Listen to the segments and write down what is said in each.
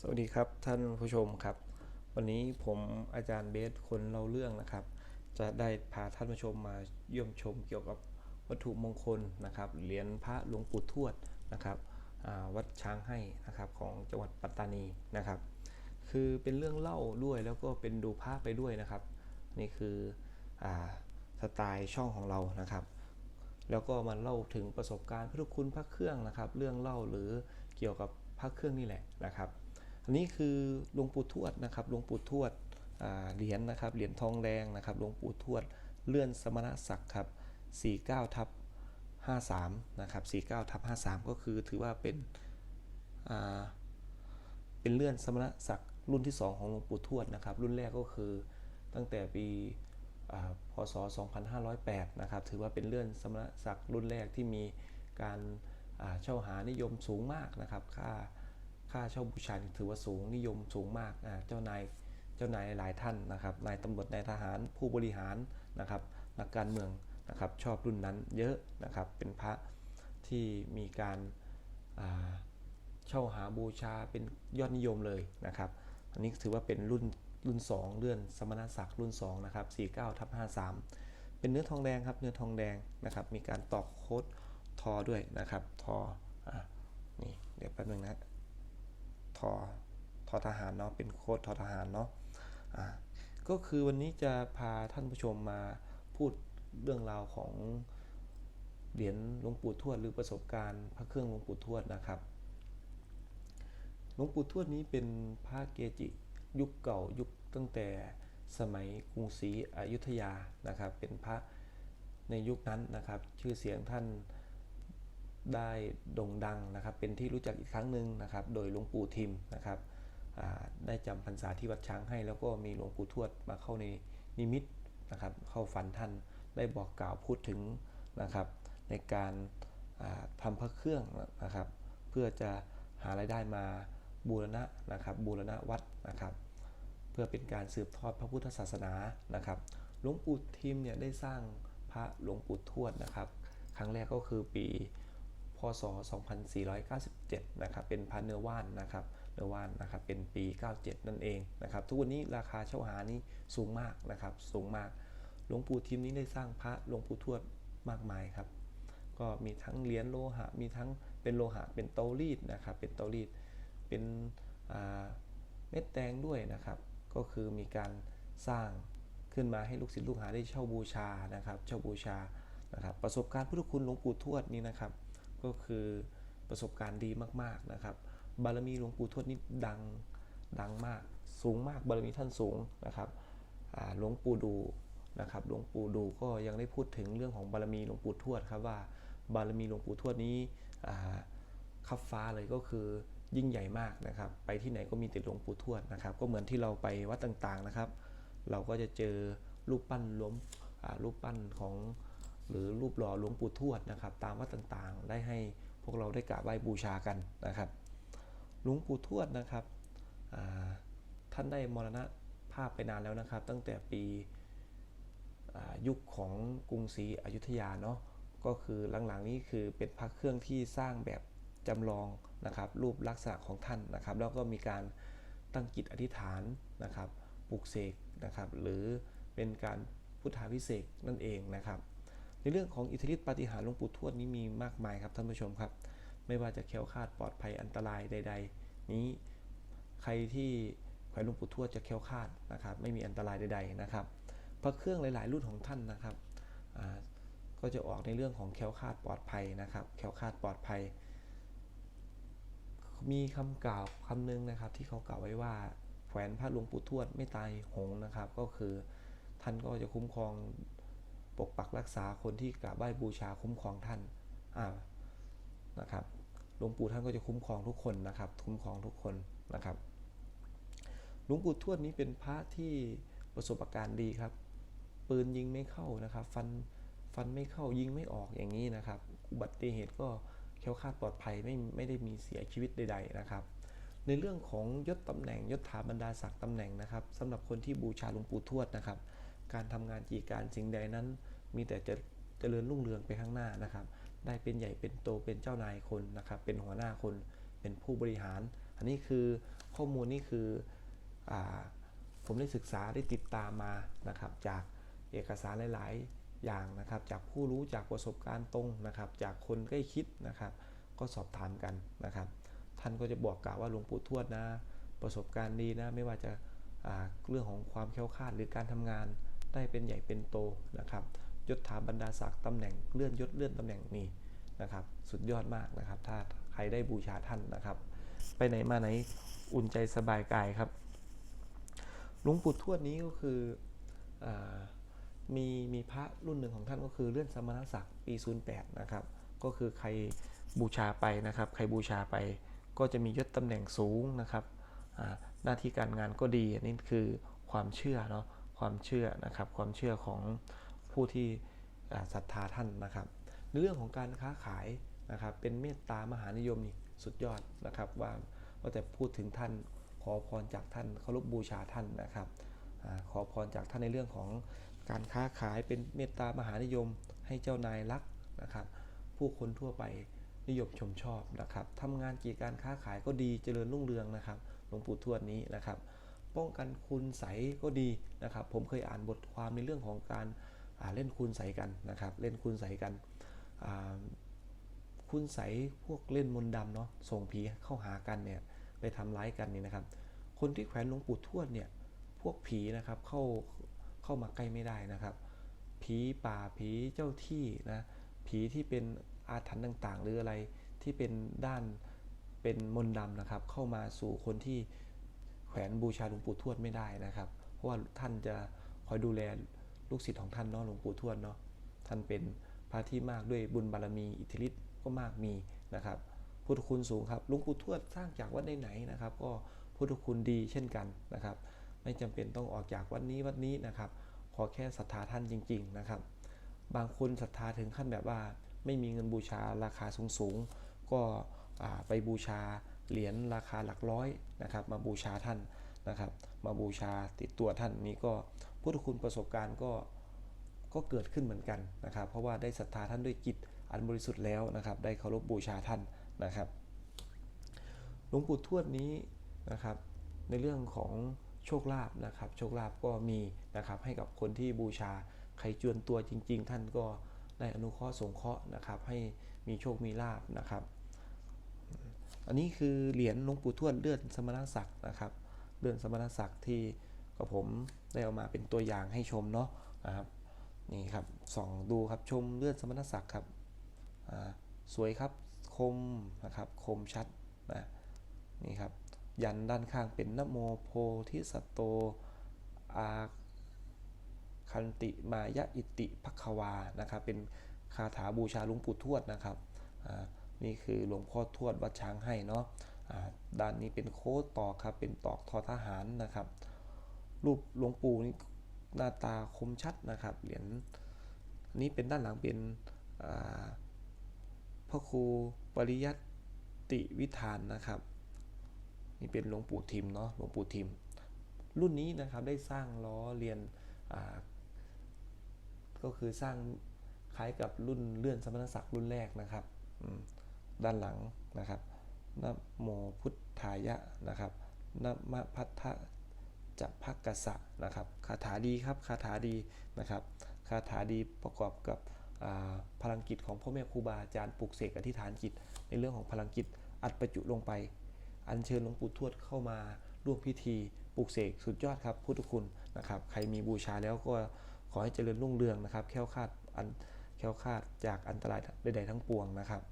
สวัสดีครับท่านผู้ชมครับ วันนี้ผมอาจารย์เบสคนเล่าเรื่องนะครับ จะได้พาท่านผู้ชมมาเยี่ยมชมเกี่ยวกับวัตถุมงคลนะครับเหรียญพระหลวงปู่ทวดนะครับวัดช้างให้นะครับของจังหวัดปัตตานีนะครับ คือเป็นเรื่องเล่าด้วยแล้วก็เป็นดูภาพไปด้วยนะครับ นี่คืออสไตล์ช่องของเรานะครับ แล้วก็มาเล่าถึงประสบการณ์พุทธคุณพระเครื่องนะครับ เรื่องเล่าหรือเกี่ยวกับพระเครื่องนี่แหละนะครับ อันนี้คือหลวงปู่ทวดนะครับหลวงปู่ทวดเหรียญนะครับเหรียญทองแดงนะครับหลวงปู่ทวดเลื่อนสมณศักดิ์ครับ49ทับ53นะครับ49ทับ53 ก็คือถือว่าเป็นเป็นเลื่อนสมณศักดิ์รุ่นที่ 2 ของหลวงปู่ทวดนะครับ รุ่นแรกก็คือตั้งแต่ปีพศ 2508 นะครับ ถือว่าเป็นเลื่อนสมณศักดิ์รุ่นแรกที่มีการเช่าหานิยมสูงมากนะครับ ค่า ค่าเช่าบูชาถือว่าสูงนิยมสูงมากเจ้านายเจ้านายหลายท่านนะครับนายตำรวจนายทหารผู้บริหารนะครับนักการเมืองนะครับชอบรุ่นนั้นเยอะนะครับเป็นพระที่มีการาเช่าหาบูชาเป็นยอดนิยมเลยนะครับ อันนี้ถือว่าเป็นรุ่นรุ่น 2 เลื่อนสมณศักดิ์รุ่น2นะครับ49ทับ53 เป็นเนื้อทองแดงครับเนื้อทองแดงนะครับ มีการตอกโค้ดทอด้วยนะครับทออะนี่เดี๋ยวแป๊บนึงนะ ทอทอทหารเนาะเป็นโค้ดทอทหารเนาะอ่าก็คือวันนี้จะพาท่านผู้ชมมาพูดเรื่องราวของเหรียญหลวงปู่ทวดหรือประสบการณ์พระเครื่องหลวงปู่ทวดนะครับหลวงปู่ทวดนี้เป็นพระเกจิยุคเก่ายุคตั้งแต่สมัยกรุงศรีอยุธยานะครับ เป็นพระในยุคนั้นนะครับ ชื่อเสียงท่าน ได้โด่งดังนะครับ เป็นที่รู้จักอีกครั้งหนึ่งนะครับ โดยหลวงปู่ทิมนะครับได้จำพรรษาที่วัดช้างให้ แล้วก็มีหลวงปู่ทวดมาเข้าในนิมิตนะครับ เข้าฝันท่านได้บอกกล่าวพูดถึงนะครับ ในการาทำพระเครื่องนะครับ เพื่อจะหารายได้มาบูรณะนะครับ บูรณะวัดนะครับ เพื่อเป็นการสืบทอดพระพุทธศาสนานะครับหลวงปู่ทิมเนี่ยได้สร้างพระหลวงปู่ทวดนะครับ ครั้งแรกก็คือปี ศ 2497 นะครับ เป็นพระเนื้อว่านนะครับ เนื้อว่านนะครับ เป็นปี 97 นั่นเองนะครับ ทุกวันนี้ราคาเช่าหานี่สูงมากนะครับ สูงมาก หลวงปู่ทิมนี้ได้สร้างพระหลวงปู่ทวดมากมายครับ ก็มีทั้งเหรียญโลหะ มีทั้งเป็นโลหะ เป็นเตารีดนะครับ เป็นเตารีด เป็นเม็ดแดงด้วยนะครับ ก็คือมีการสร้างขึ้นมาให้ลูกศิษย์ลูกหาได้เช่าบูชานะครับ เช่าบูชานะครับ ประสบการณ์พุทธคุณหลวงปู่ทวดนี่นะครับ ก็คือประสบการณ์ดีมากๆนะครับ บารมีหลวงปู่ทวดนี่ดังดังมาก สูงมากบารมีท่านสูงนะครับหลวงปู่ดูนะครับหลวงปู่ดูก็ยังได้พูดถึงเรื่องของบารมีหลวงปู่ทวดครับว่าบารมีหลวงปู่ทวดนี้ขับฟ้าเลยก็คือยิ่งใหญ่มากนะครับ ไปที่ไหนก็มีแต่หลวงปู่ทวดนะครับ ก็เหมือนที่เราไปวัดต่างๆนะครับ เราก็จะเจอรูปปั้นลวงอ่ารูปปั้นของ หรือรูปหล่อหลวงปู่ทวดนะครับ ตามวัดต่างๆ ได้ให้พวกเราได้กราบไหว้บูชากันนะครับ หลวงปู่ทวดนะครับท่านได้มรณภาพไปนานแล้วนะครับ ตั้งแต่ปียุคของกรุงศรีอยุธยาเนาะก็คือหลังๆนี้คือเป็นพระเครื่องที่สร้างแบบจำลองนะครับ รูปลักษณะของท่านนะครับ แล้วก็มีการตั้งจิตอธิษฐานนะครับปลุกเสกนะครับ หรือเป็นการพุทธาพิเศษนั่นเองนะครับ ในเรื่องของอิทธิฤทธิปาฏิหาริย์หลวงปู่ทวดนี้มีมากมายครับท่านผู้ชมครับ ไม่ว่าจะแคล้วคลาดปลอดภัยอันตรายใด ๆ นี้ใครที่แขวนหลวงปู่ทวดจะแคล้วคลาดนะครับ ไม่มีอันตรายใด ๆนะครับพระเครื่องหลายๆ รุ่นของท่านนะครับก็จะออกในเรื่องของแคล้วคลาดปลอดภัยนะครับ แคล้วคลาดปลอดภัย มีคำกล่าวคำหนึงนะครับ ที่เขากล่าวไว้ว่าแขวนพระหลวงปู่ทวดไม่ตายหงนะครับ ก็คือท่านก็จะคุ้มครอง ปกปักรักษาคนที่กราบไหว้บูชาคุ้มครองท่านอ่านะครับหลวงปู่ท่านก็จะคุ้มครองทุกคนนะครับ คุ้มครองทุกคนนะครับหลวงปู่ทวดนี้เป็นพระที่ประสบการณ์ดีครับ ปืนยิงไม่เข้านะครับ ฟันฟันไม่เข้ายิงไม่ออกอย่างนี้นะครับ อุบัติเหตุก็แค้วคาดปลอดภัยไม่ไม่ได้มีเสียชีวิตใด ๆนะครับ ในเรื่องของยศตำแหน่งยศถาบรรดาศักดิ์ตำแหน่งนะครับสำหรับคนที่บูชาหลวงปู่ทวดนะครับ การทำงานจีการสิ่งใดนั้น มีแต่จะเจริญรุ่งเรืองไปข้างหน้านะครับ ได้เป็นใหญ่เป็นโตเป็นเจ้านายคนนะครับ เป็นหัวหน้าคนเป็นผู้บริหาร อันนี้คือข้อมูลนี่คืออผมได้ศึกษาได้ติดตามมานะครับ จากเอกสารหลาย ๆ อย่างนะครับ จากผู้รู้จากประสบการณ์ตรงนะครับ จากคนใกล้ชิดนะครับ ก็สอบถามกันนะครับ ท่านก็จะบอกกล่าวว่าหลวงปู่ทวดนะ ประสบการณ์ดีนะ ไม่ว่าจะาเรื่องของความแข็งคาดหรือการทำงาน ได้เป็นใหญ่เป็นโตนะครับยศถาบรรดาศักดิ์ตำแหน่งเลื่อนยศเลื่อนตำแหน่งนี่นะครับ สุดยอดมากนะครับ ถ้าใครได้บูชาท่านนะครับ ไปไหนมาไหนอุ่นใจสบายกายครับหลวงปู่ทวดนี้ก็คืออมีมีพระรุ่นหนึ่งของท่านก็คือเลื่อนสมณศักดิ์ปี 08 นะครับ ก็คือใครบูชาไปนะครับ ใครบูชาไปก็จะมียศตำแหน่งสูงนะครับหน้าที่การงานก็ดีอันนี้คือความเชื่อเนาะ ความเชื่อนะครับความเชื่อของผู้ที่ศรัทธาท่านนะครับในเรื่องของการค้าขายนะครับเป็นเมตตามหานิยมนี่สุดยอดนะครับว่าว่าแต่พูดถึงท่านขอพรจากท่านเคารพบูชาท่านนะครับขอพรจากท่านในเรื่องของการค้าขายเป็นเมตตามหานิยมให้เจ้านายรักนะครับผู้คนทั่วไปนิยมชมชอบนะครับทำงานกิจการค้าขายก็ดีเจริญรุ่งเรืองนะครับหลวงปู่ทวดนี้นะครับ ป้องกันคุณใสก็ดีนะครับ ผมเคยอ่านบทความในเรื่องของการาเล่นคุณใสกันนะครับ เล่นคุณใสกันคุณใสพวกเล่นมนต์ดำเนาะส่งผีเข้าหากันเนี่ยไปทำร้ายกันนี่นะครับ คนที่แขวนหลวงปู่ทวดเนี่ยพวกผีนะครับเข้าเข้ามาใกล้ไม่ได้นะครับ ผีป่าผีเจ้าที่นะผีที่เป็นอาถรรพ์ต่างๆ หรืออะไรที่เป็นด้านเป็นมนต์ดำนะครับ เข้ามาสู่คนที่ ขวนบูชาหลวงปู่ทวดไม่ได้นะครับ เพราะว่าท่านจะคอยดูแลลูกศิษย์ของท่านเนาะหลวงปู่ทวดเนาะท่านเป็นพระที่มากด้วยบุญบารมีอิทธิฤทธิ์ก็มากมีนะครับพุทธคุณสูงครับหลวงปู่ทวดสร้างจากวัดไหนๆนะครับ ก็พุทธคุณดีเช่นกันนะครับ ไม่จำเป็นต้องออกจากวัดนี้วัดนี้นะครับ ขอแค่ศรัทธาท่านจริง ๆนะครับ บางคนศรัทธาถึงขั้นแบบว่า ไม่มีเงินบูชาราคาสูงๆก็ไปบูชา เหรียญราคาหลักร้อยนะครับ มาบูชาท่านนะครับ มาบูชาติดตัวท่านนี้ก็พุทธคุณประสบการณ์ก็ก็เกิดขึ้นเหมือนกันนะครับ เพราะว่าได้ศรัทธาท่านด้วยจิตอันบริสุทธิ์แล้วนะครับ ได้เคารพบูชาท่านนะครับหลวงปู่ทวดนี้นะครับ ในเรื่องของโชคลาภนะครับ โชคลาภก็มีนะครับให้กับคนที่บูชาใครจวนตัวจริง ๆ ท่านก็ได้อนุเคราะห์สงเคราะห์นะครับ ให้มีโชคมีลาภนะครับ อันนี้คือเหรียญหลวงปู่ทวดเลื่อนสมณศักดิ์นะครับ เลื่อนสมณศักดิ์ที่กับผมได้เอามาเป็นตัวอย่างให้ชมเนาะนะครับนี่ครับส่องดูครับชมเลื่อนสมณศักดิ์ครับสวยครับคมนะครับคมชัดนะนี่ครับยันด้านข้างเป็นนโมโพธิสัตโตอาคันติมายะอิติภควานะครับเป็นคาถาบูชาหลวงปู่ทวดนะครับอ่า นี่คือหลวงพ่อทวดวัดช้างให้เนาะด้านนี้เป็นโค้ดตอครับ เป็นตอกทอทหารนะครับ รูปหลวงปู่นี่หน้าตาคมชัดนะครับ เหรียญนนี้เป็นด้านหลังเป็นพระครูปริยัติวิธานนะครับ นี่เป็นหลวงปู่ทิมเนาะหลวงปู่ทิม รุ่นนี้นะครับได้สร้างล้อเรียนก็คือสร้างคล้ายกับรุ่นเลื่อนสมณศักดิ์รุ่นแรกนะครับอืม ด้านหลังนะครับนะโมพุทธายะนะครับนะมะพัทธะจะพักกษะนะครับคาถาดีครับคาถาดีนะครับคาถาดีประกอบกับพลังจิตของพ่อแม่ครูบาอาจารย์ปลุกเสกอธิษฐานจิต ในเรื่องของพลังจิตอัดประจุลงไป อัญเชิญหลวงปู่ทวดเข้ามาร่วมพิธีปลุกเสกสุดยอดครับพุทธคุณนะครับ ใครมีบูชาแล้วก็ขอให้เจริญรุ่งเรืองนะครับแค้วคาดอันแค้วคาดจากอันตรายใดๆทั้งปวงนะครับ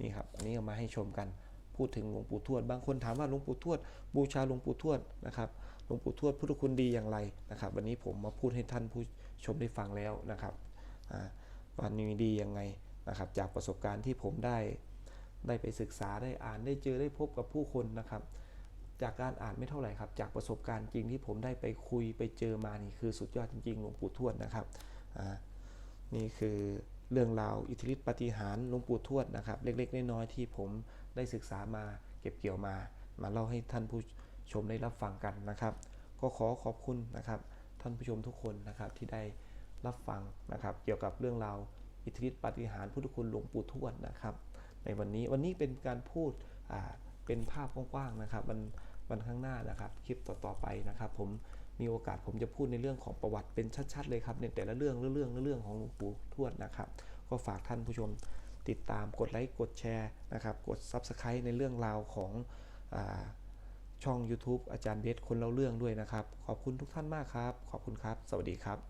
นี่ครับอันนี้เอามาให้ชมกัน พูดถึงหลวงปู่ทวด บางคนถามว่าหลวงปู่ทวด บูชาหลวงปู่ทวดนะครับหลวงปู่ทวดพุทธคุณดีอย่างไรนะครับ วันนี้ผมมาพูดให้ท่านผู้ชมได้ฟังแล้วนะครับวันนี้ดียังไงนะครับ จากประสบการณ์ที่ผมได้ ได้ไปศึกษาได้อ่านได้เจอได้พบกับผู้คนนะครับจากการอ่านไม่เท่าไหร่ครับ จากประสบการณ์จริงที่ผมได้ไปคุยไปเจอมานี่คือสุดยอดจริงๆหลวงปู่ทวดนะครับ นี่คือ เรื่องราวอิทธิฤทธิปฏิหารหลวงปู่ทวดนะครับ เล็กๆน้อยๆที่ผมได้ศึกษามาเก็บเกี่ยวมา มาเล่าให้ท่านผู้ชมได้รับฟังกันนะครับ ก็ขอขอบคุณนะครับ ท่านผู้ชมทุกคนนะครับที่ได้รับฟังนะครับ เกี่ยวกับเรื่องราวอิทธิฤทธิปฏิหารพุทธคุณหลวงปู่ทวดนะครับ ในวันนี้วันนี้เป็นการพูดเป็นภาพกว้างๆนะครับวันวันข้างหน้านะครับ คลิปต่อๆไปนะครับ ผม มีโอกาสผมจะพูดในเรื่องของประวัติเป็นชัดๆเลยครับในแต่ละเรื่องเรื่องเรื่องของหลวงปู่ทวดนะครับ ก็ฝากท่านผู้ชมติดตามกดไลค์กดแชร์นะครับ กด Subscribe ในเรื่องราวของอช่อง YouTube อาจารย์เบสคนเล่าเรื่องด้วยนะครับ ขอบคุณทุกท่านมากครับ ขอบคุณครับ สวัสดีครับ